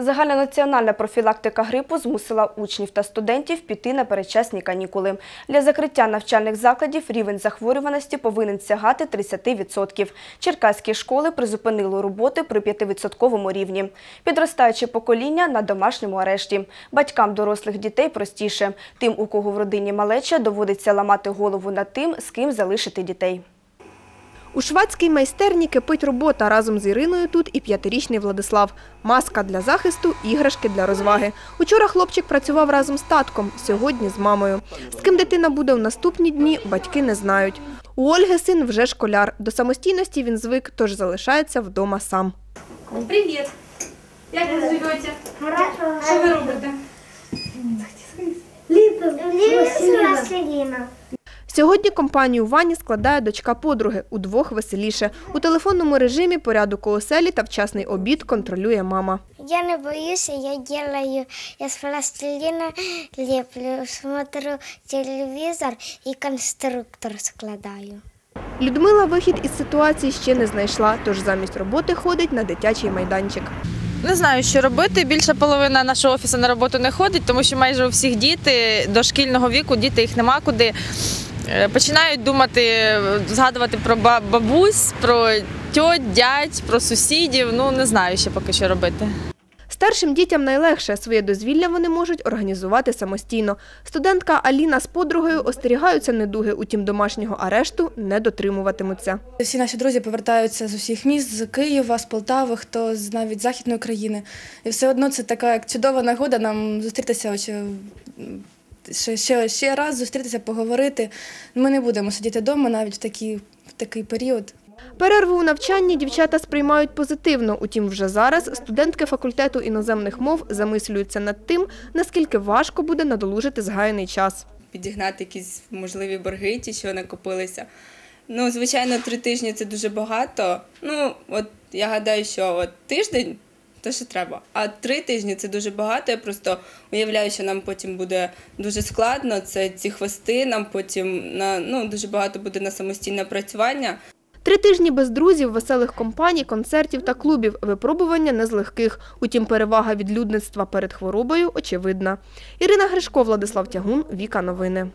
Загальнонаціональна профілактика грипу змусила учнів та студентів піти на передчасні канікули. Для закриття навчальних закладів рівень захворюваності повинен сягати 30%. Черкаські школи призупинили роботи при 5% рівні. Підростаюче покоління на домашньому арешті. Батькам дорослих дітей простіше. Тим, у кого в родині малеча, доводиться ламати голову над тим, з ким залишити дітей. У швадській майстерні кипить робота. Разом з Іриною тут і п'ятирічний Владислав. Маска для захисту, іграшки для розваги. Учора хлопчик працював разом з татком, сьогодні з мамою. З ким дитина буде в наступні дні, батьки не знають. У Ольги син вже школяр. До самостійності він звик, тож залишається вдома сам. Привіт! Як ви живете? Хорошо. Що ви робите? Василина. Сьогодні компанію Вані складає дочка подруги. Удвох веселіше. У телефонному режимі порядок у оселі та вчасний обід контролює мама. Я не боюся, я делаю, я з пластилина леплю, смотрю телевізор і конструктор складаю. Людмила вихід із ситуації ще не знайшла, тож замість роботи ходить на дитячий майданчик. Не знаю, що робити. Більша половина нашого офісу на роботу не ходить, тому що майже у всіх діти до шкільного віку, діти їх нема куди. Е, Починають думати, згадувати про ба- бабусь, про тьоть, дядь, про сусідів. Ну не знаю ще поки що робити. Старшим дітям найлегше своє дозвілля вони можуть організувати самостійно. Студентка Аліна з подругою остерігаються недуги, утім домашнього арешту не дотримуватимуться. Всі наші друзі повертаються з усіх міст, з Києва, з Полтави, хто з навіть західної країни. І все одно це така як чудова нагода нам зустрітися ще, ще, ще раз, зустрітися, поговорити. Ми не будемо сидіти вдома навіть в такий, в такий період. Перерву у навчанні дівчата сприймають позитивно. Утім, вже зараз студентки факультету іноземних мов замислюються над тим, наскільки важко буде надолужити згаяний час. підігнати якісь можливі борги, ті, що накопилися. Ну, звичайно, три тижні це дуже багато. Ну, от я гадаю, що от тиждень то ще треба. А три тижні це дуже багато. Я просто уявляю, що нам потім буде дуже складно. Це ці хвости, нам потім на ну дуже багато буде на самостійне працювання. Три тижні без друзів, веселих компаній, концертів та клубів. Випробування не з легких. Утім, перевага відлюдництва перед хворобою очевидна. Ірина Гришко, Владислав Тягун, Віка Новини.